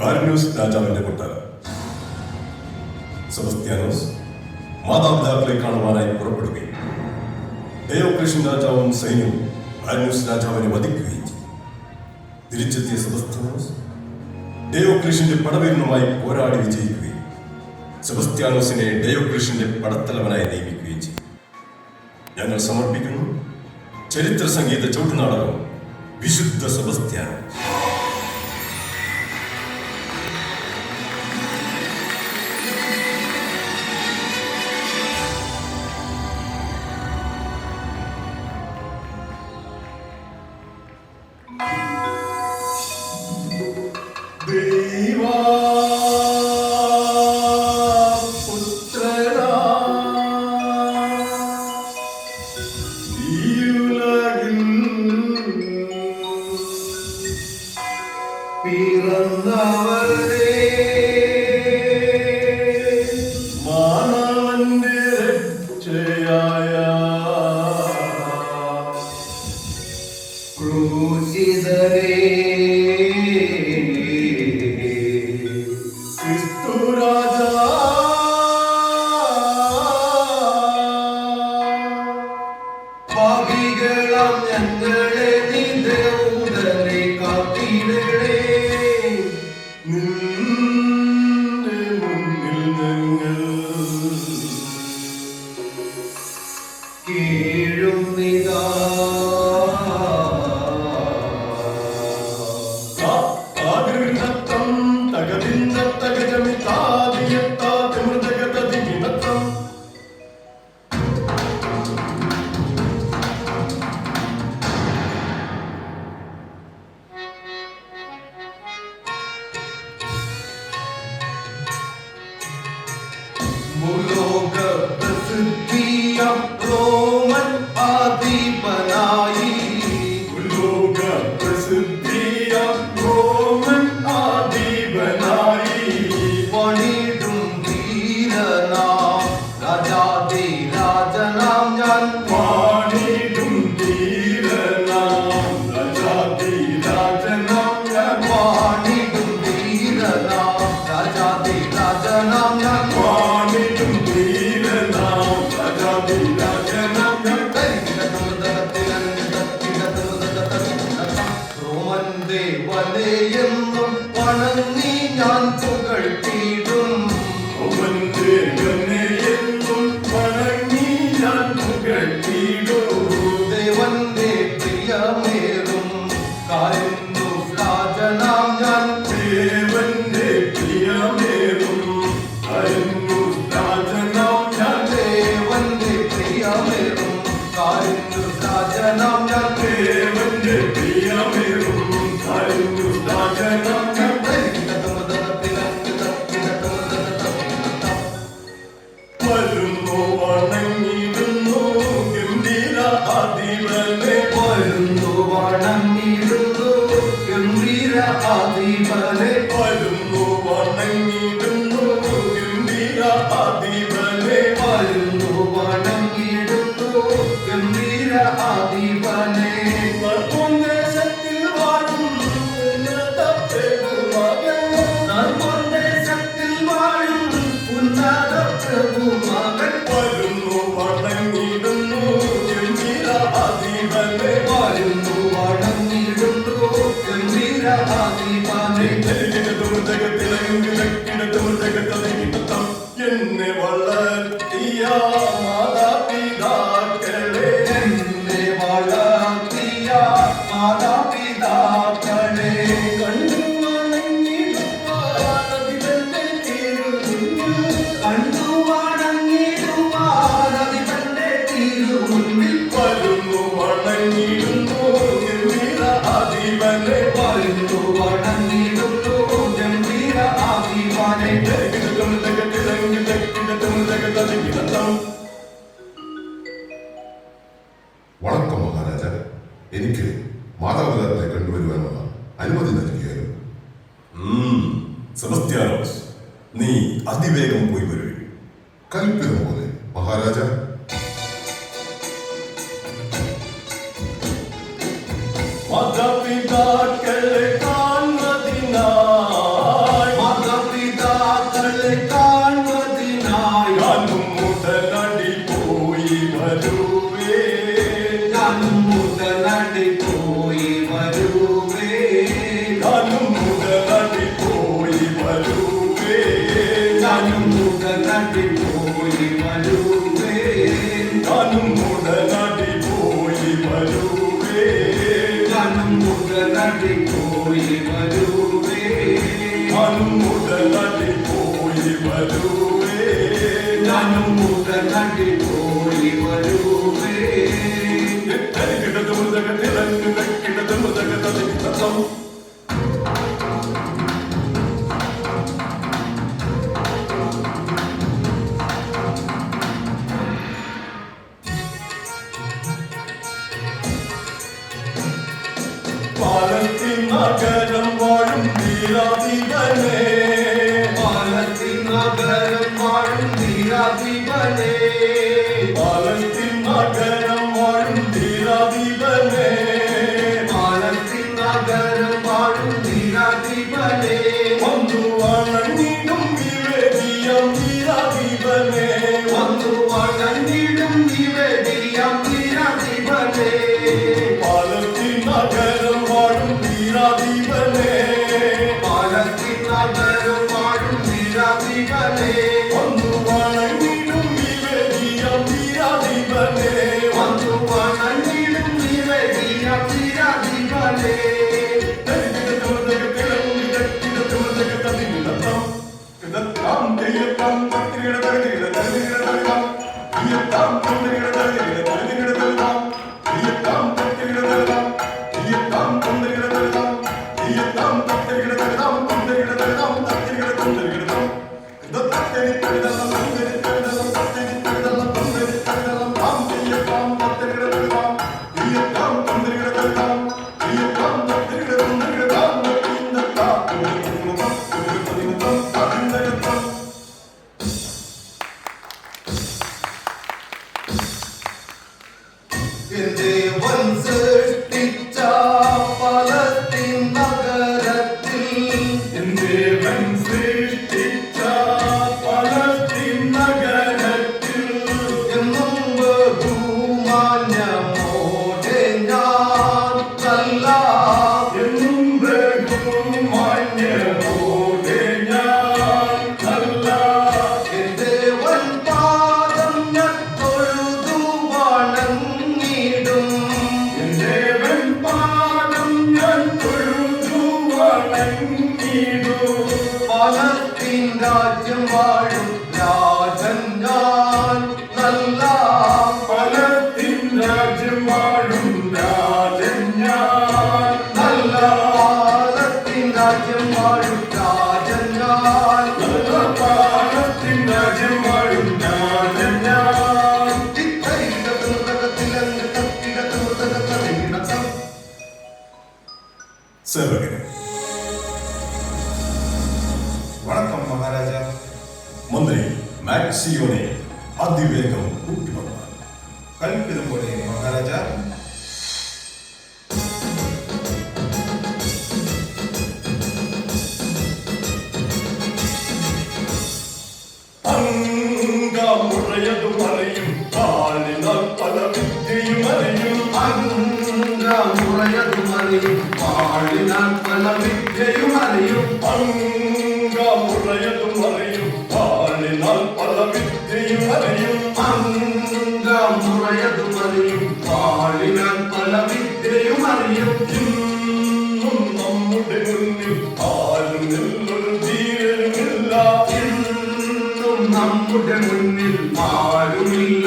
കാർന്യൂസ് രാജാവിന്റെ കൊട്ടാരം. സെബസ്ത്യാനോസ് മാതാപിതാക്കളെ കാണുവാനായി പുറപ്പെടുകയും ഡയോക്രേഷൻ രാജാവും സൈന്യവും കാർന്യൂസ് രാജാവിനെ വധിക്കുകയും ചെയ്തു. തിരിച്ചെത്തിയ സെബസ്ത്യാനോസ് ഡയോക്രേഷന്റെ പടവീരനുമായി പോരാടി വിജയിക്കുകയും സെബസ്ത്യാനോസിനെ ഡയോക്രേഷന്റെ പടത്തലവനായി നിയമിക്കുകയും ചെയ്തു. ഞങ്ങൾ സമർപ്പിക്കുന്നു. ചരിത്ര സംഗീത ചവിട്ടുനാടകം വിശുദ്ധ സെബസ്ത്യാനോസ്. വണക്കം മഹാരാജ എനിക്ക് മാതാപിതാക്കളെ കണ്ടുവരുവാനുള്ള അനുമതി നൽകിയാലും? സെബസ്ത്യാനോസ് നീ അതിവേഗം പോയി വരൂ. കൽപ്പിതം പോലെ മഹാരാജ. മാതാപിതാക്കളെ മുഖനടി പോയി വരൂമേ. തിളങ്ങുന്ന തൊഴുതിരിട തൊഴുതാം നീയത്താം തൊഴുതിരിട തൊഴുതിരിട തൊഴുതിരിട തൊഴുതാം നീയത്താം தலையதும் அறையும் பாலினால் பல வித்தையும் அறியும் அங்க முறையதும் அறியும் பாலினால் பல வித்தையும் அறியும் அங்க முறையதும் அறியும் பாலினால் பல வித்தையும் அறியும் பல வித்தையும் அறியும் നമ്മുടെ മുന്നിൽ മാറുമില്ല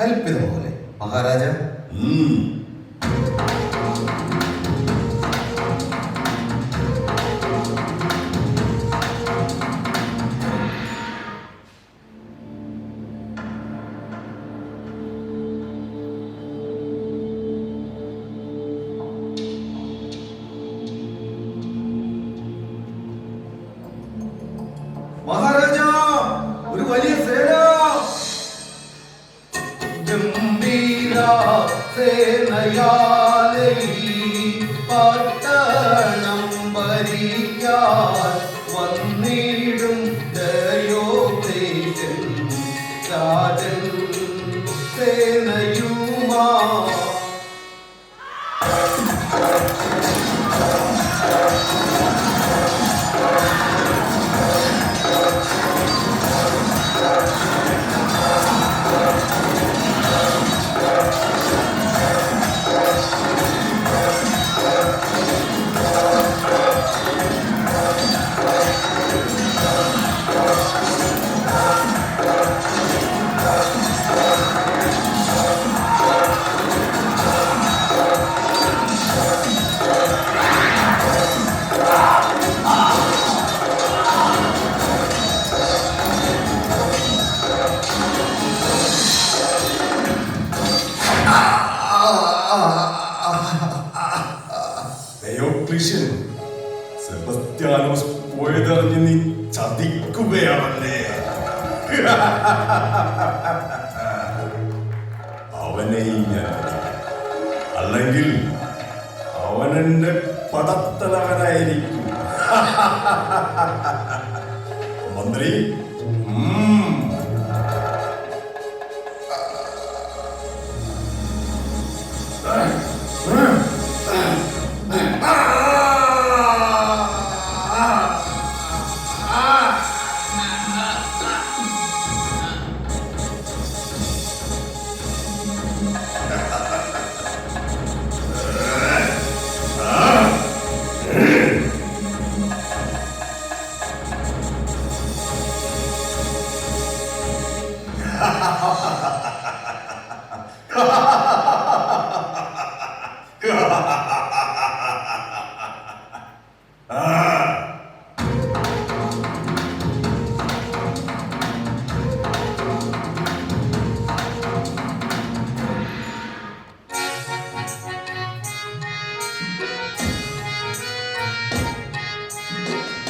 Cálpedo. ഡയോക്ലിഷ്യൻ സെബസ്ത്യാനോസ് പോയതറിഞ്ഞ് നീ ചതിക്കുകയാണല്ലേ? അവനെയും അല്ലെങ്കിൽ അവനെന്റെ എന്നെ പടത്തലവനായിരിക്കും. മന്ത്രി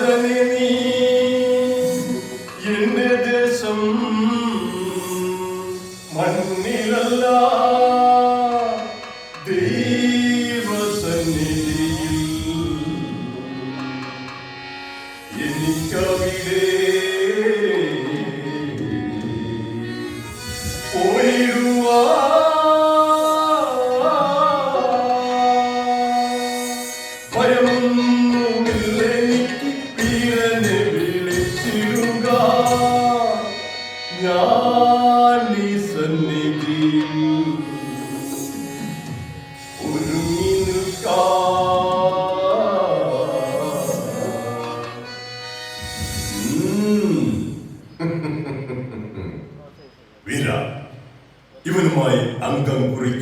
ജനനി എന്റെ ഇവനുമായി അംഗം കുറിക്കും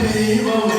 ദൈവം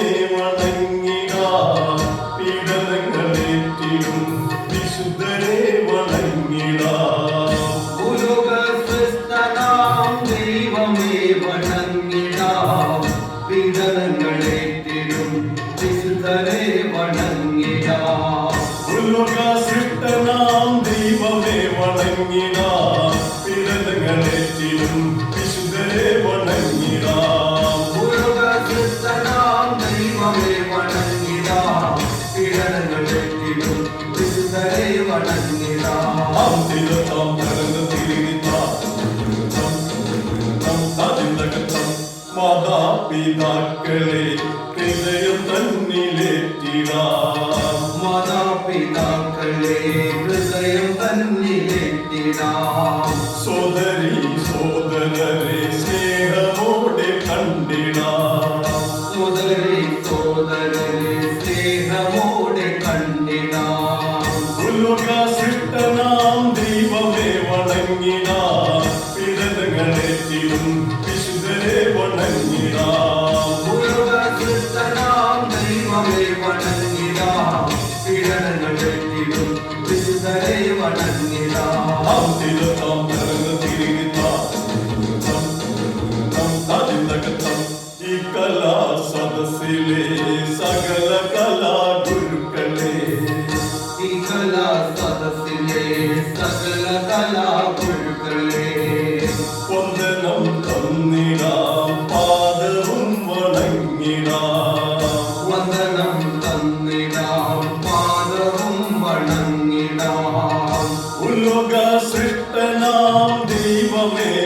മാതാപിതാക്കളെ ഹൃദയം തന്നിലെത്തിടാം മാതാപിതാക്കളെ ഹൃദയം തന്നിലെത്തിടാം സോദരി സോദരരെ സ്നേഹമോടെ കണ്ടിടാം. സോദരി സോദരരെ സ്നേഹമോ homem.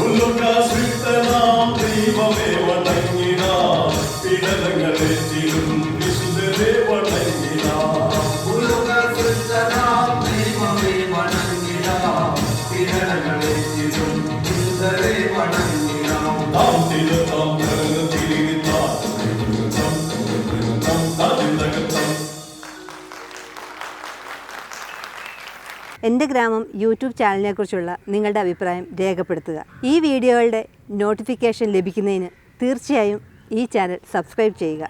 ഉല്ലുക ദൈവമേ എന്റെ ഗ്രാമം യൂട്യൂബ് ചാനലിനെക്കുറിച്ചുള്ള നിങ്ങളുടെ അഭിപ്രായം രേഖപ്പെടുത്തുക. ഈ വീഡിയോകളുടെ നോട്ടിഫിക്കേഷൻ ലഭിക്കുന്നതിന് തീർച്ചയായും ഈ ചാനൽ സബ്സ്ക്രൈബ് ചെയ്യുക.